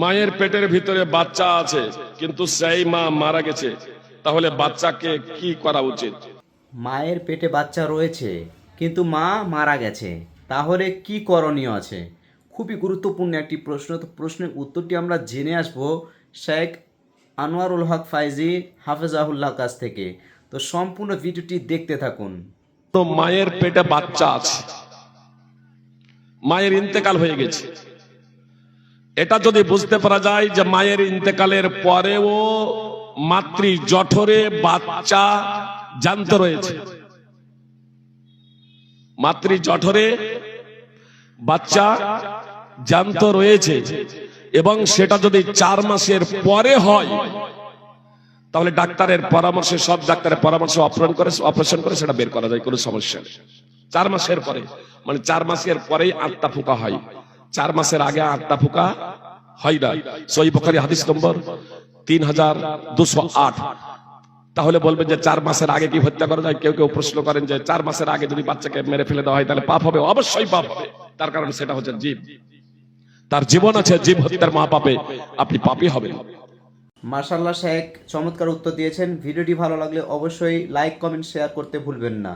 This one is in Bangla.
মায়ের পেটের ভিতরে বাচ্চা আছে কিন্তু সেই মা মারা গেছে। তাহলে বাচ্চাকে কি করা উচিত? মায়ের পেটে বাচ্চা রয়েছে কিন্তু মা মারা গেছে। তাহলে কি করণীয় আছে? খুবই গুরুত্বপূর্ণ একটি প্রশ্ন। তো প্রশ্নের উত্তরটি আমরা জেনে আসব শেখ আনোয়ারুল হক ফাইজি হাফেজাহুল্লাহ কাছ থেকে। তো সম্পূর্ণ ভিডিওটি দেখতে থাকুন। তো মায়ের পেটে বাচ্চা আছে। মায়ের ইন্তেকাল হয়ে গেছে। এটা যদি বুঝতে পারা যায় যে মায়ের ইন্তেকালের পরেও মাতৃ জঠরে বাচ্চা জান্ত রয়েছে। মাতৃ জঠরে বাচ্চা জান্ত রয়েছে এবং সেটা যদি চার মাসের পরে হয়, তাহলে ডাক্তারের পরামর্শে, সব ডাক্তারের পরামর্শ অপারেশন করে অপারেশন করে সেটা বের করা যায়, কোনো সমস্যা চার মাসের পরে মানে চার মাসের পরেই আত্মা ফুকা হয়। চার মাসের আগে আটটা ফুকা হয় না সই বখারি হাদিস নম্বর তিন হাজার দুশো আট। তাহলে বলবেন যে চার মাসের আগে কি হত্যা করা যায়? কেউ কেউ প্রশ্ন করেন যে চার মাসের আগে যদি বাচ্চাকে মেরে ফেলে দেওয়া হয়, তাহলে পাপ হবে? অবশ্যই পাপ হবে। তার কারণ সেটা হচ্ছে জীব। তার জীবন আছে, জীব হত্যার মহাপাপে আপনি পাপই হবেন। মার্শাল্লাহ শেখ, চমৎকার উত্তর দিয়েছেন। ভিডিওটি ভালো লাগলে অবশ্যই লাইক, কমেন্ট, শেয়ার করতে ভুলবেন না।